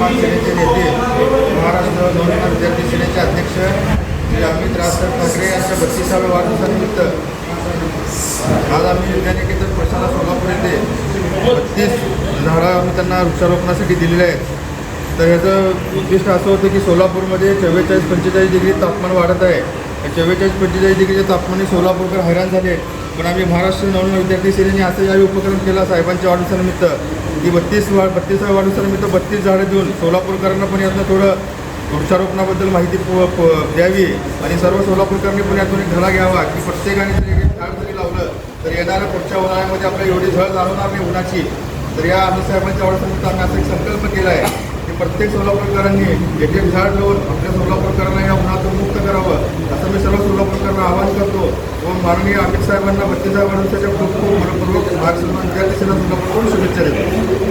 सन्मान सेनेचे नेते महाराष्ट्र नवनिर्माण विद्यार्थी सेनेचे अध्यक्ष श्री अमित राजसाहेब ठाकरे यांच्या बत्तीसाव्या वाढदिवसानिमित्त आज आम्ही विद्यानिकेतन प्रशाला सोलापूर येथे बत्तीस झाडं आम्ही त्यांना वृक्षारोपणासाठी दिलेले आहेत. तर याचं उद्दिष्ट असं होतं की सोलापूरमध्ये चव्वेचाळीस पंचेचाळीस डिग्री तापमान वाढत आहे. चव्वेचाळीस पंचेचाळीस डिग्रीच्या तापमाने सोलापूरकर हैराण झाले पण आम्ही महाराष्ट्र नवनिर्माण विद्यार्थी सेनेने असं यावेळी उपक्रम केला साहेबांच्या वाढदिवसानिमित्त. ती बत्तीस वा बत्तीसाव्या तर बत्तीस झाडं देऊन सोलापूरकरांना पण यातनं थोडं वृक्षारोपणाबद्दल माहिती प- प- द्यावी आणि सर्व सोलापूरकरांनी पण यातून एक धडा घ्यावा की प्रत्येकाने जरी एक झाड जरी लावलं तर येणाऱ्या पुढच्या उन्हाळ्यामध्ये आपल्याला एवढी झळ जाणवणार नाही उन्हाची. तर या आम्ही साहेबांच्या आम्ही असा एक संकल्प केला आहे की प्रत्येक सोलापूरकरांनी एक एक झाड लावून आपल्या सोलापूरकरांना या उन्हातून मुक्त करावं असं मी सर्व सोलापूरकरांना आवाहन करतो. व माननीय अमित साहेबांना बत्तीसाव्या वाढदिवसाच्या खूप खूप मनपूर्वक महाराष्ट्र विद्यार्थी सेना सोलापूरकडून शुभेच्छा देतो?